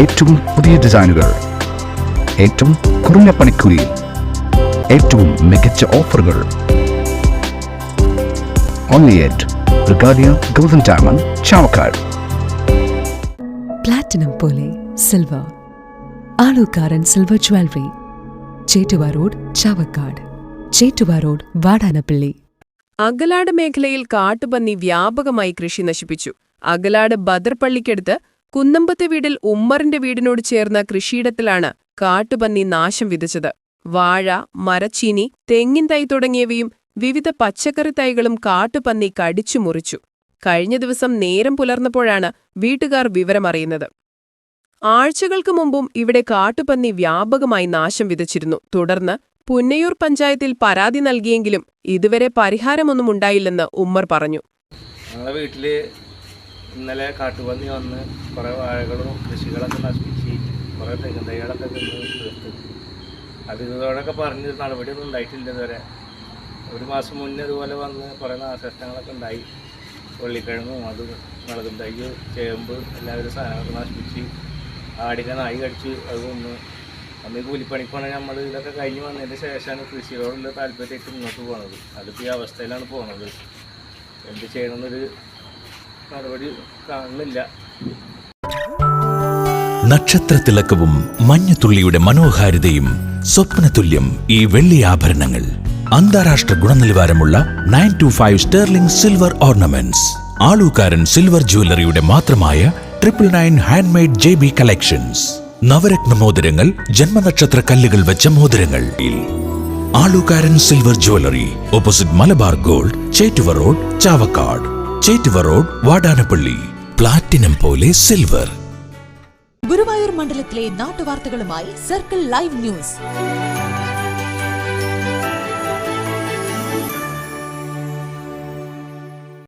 ഏറ്റവും പുതിയ ഡിസൈനുകൾ. ഏറ്റവും കുറഞ്ഞ പണിക്കൂലിയിൽ ഏറ്റവും മികച്ച ഓഫറുകൾ. Only at Regalia golden diamond Chavakkad platinum പോലെ silver Alukkaran silver jewellery Chettuva road Chavakkad Chettuva road Vadanappally Akalad മേഖലയിൽ കാട്ടുപന്നി വ്യാപകമായി കൃഷി നശിപ്പിച്ചു. അകലാട് ബദർപള്ളിക്കടുത്ത് കുന്നമ്പത്തെ വീടിൽ ഉമ്മറിന്റെ വീടിനോട് ചേർന്ന കൃഷിയിടത്തിലാണ് കാട്ടുപന്നി നാശം വിതച്ചത്. വാഴ മരച്ചീനി തെങ്ങിൻ തൈ തുടങ്ങിയവയും വിവിധ പച്ചക്കറി തൈകളും കാട്ടുപന്നി കടിച്ചു മുറിച്ചു. കഴിഞ്ഞ ദിവസം നേരം പുലർന്നപ്പോഴാണ് വീട്ടുകാർ വിവരമറിയുന്നത്. ആഴ്ചകൾക്ക് മുമ്പും ഇവിടെ കാട്ടുപന്നി വ്യാപകമായി നാശം വിതച്ചിരുന്നു. തുടർന്ന് പുന്നയൂർ പഞ്ചായത്തിൽ പരാതി നൽകിയെങ്കിലും ഇതുവരെ പരിഹാരമൊന്നും ഉണ്ടായില്ലെന്ന് ഉമ്മർ പറഞ്ഞു. വീട്ടിൽ ഇന്നലെ കാട്ടുപന്നി വന്ന് കുറേ വാഴകളും കൃഷികളൊക്കെ നശിപ്പിച്ച് കുറേ തെങ്ങും തൈകളൊക്കെ തിന്ന് തീർത്തു. അത് ഇതോടൊക്കെ പറഞ്ഞ് നടപടിയൊന്നും ഉണ്ടായിട്ടില്ല ഇതുവരെ. ഒരു മാസം മുന്നേ ഇതുപോലെ വന്ന് കുറേ നാശനഷ്ടങ്ങളൊക്കെ ഉണ്ടായി. വെള്ളിക്കിഴങ്ങും അത് തൈ ചേമ്പ് എല്ലാവരും സാധനങ്ങളൊക്കെ നശിപ്പിച്ച് ആടിനെ നായി കടിച്ച് അത് കൊന്ന് അന്ന് ഈ കൂലിപ്പണിക്കാണ് നമ്മൾ ഇതൊക്കെ കഴിഞ്ഞ് വന്നതിന് ശേഷമാണ് കൃഷിയോടുള്ള താല്പര്യമായിട്ട് മുന്നോട്ട് പോകുന്നത് അതിപ്പോൾ ഈ അവസ്ഥയിലാണ് പോകുന്നത് എന്ത് ചെയ്യണമെന്നൊരു നടപടി കാണുന്നില്ല. നക്ഷത്രത്തിളക്കവും മഞ്ഞത്തുള്ളിയുടെ മനോഹാരിതയും സ്വപ്നതുല്യം ഈ വെള്ളി ആഭരണങ്ങൾ. അന്താരാഷ്ട്ര ഗുണനിലവാരമുള്ള nine two five sterling silver ornaments. Alukkaran silver ജ്വല്ലറിയുടെ മാത്രമായ triple nine handmade J B collections. Navratna മോതിരങ്ങൾ ജന്മനക്ഷത്ര കല്ലുകൾ വെച്ച മോതിരങ്ങൾ. Alukkaran silver jewellery opposite Malabar gold Chettuva road Chavakkad. Chettuva road Vadanappally platinum പോലെ സിൽവർ. ഗുരുവായൂർ മണ്ഡലത്തിലെ നാട്ടുവാർത്തകളുമായി സർക്കിൾ ലൈവ് ന്യൂസ്.